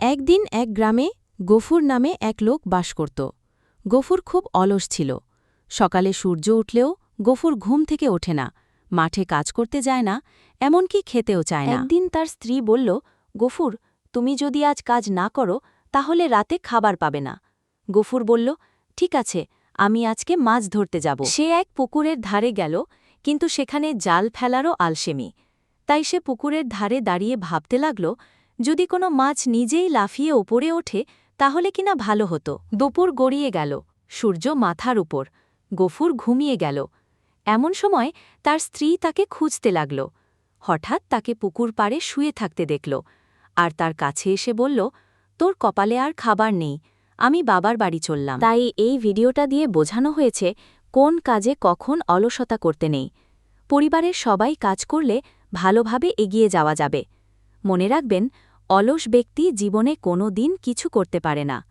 একদিন এক গ্রামে গফুর নামে এক লোক বাস করত। গফুর খুব অলস ছিল। সকালে সূর্য উঠলেও গফুর ঘুম থেকে ওঠে না, মাঠে কাজ করতে যায় না, এমনকি খেতেও চায় না। একদিন তার স্ত্রী বলল, গফুর, তুমি যদি আজ কাজ না করো, তাহলে রাতে খাবার পাবে না। গফুর বলল, ঠিক আছে, আমি আজকে মাছ ধরতে যাব। সে এক পুকুরের ধারে গেল, কিন্তু সেখানে জাল ফেলারও আলসেমি। তাই সে পুকুরের ধারে দাঁড়িয়ে ভাবতে লাগল যদি কোনো মাছ নিজেই লাফিয়ে ওপরে ওঠে, তাহলে কিনা ভালো হতো। দুপুর গড়িয়ে গেল, সূর্য মাথার উপর, গফুর ঘুমিয়ে গেল। এমন সময় তার স্ত্রী তাকে খুঁজতে লাগল। হঠাৎ তাকে পুকুর পাড়ে শুয়ে থাকতে দেখল, আর তার কাছে এসে বলল, তোর কপালে আর খাবার নেই, আমি বাবার বাড়ি চললাম। তাই এই ভিডিওটা দিয়ে বোঝানো হয়েছে কোন কাজে কখন অলসতা করতে নেই। পরিবারের সবাই কাজ করলে ভালোভাবে এগিয়ে যাওয়া যাবে। মনে রাখবেন অলস ব্যক্তি জীবনে কোনো দিন কিছু করতে পারে না।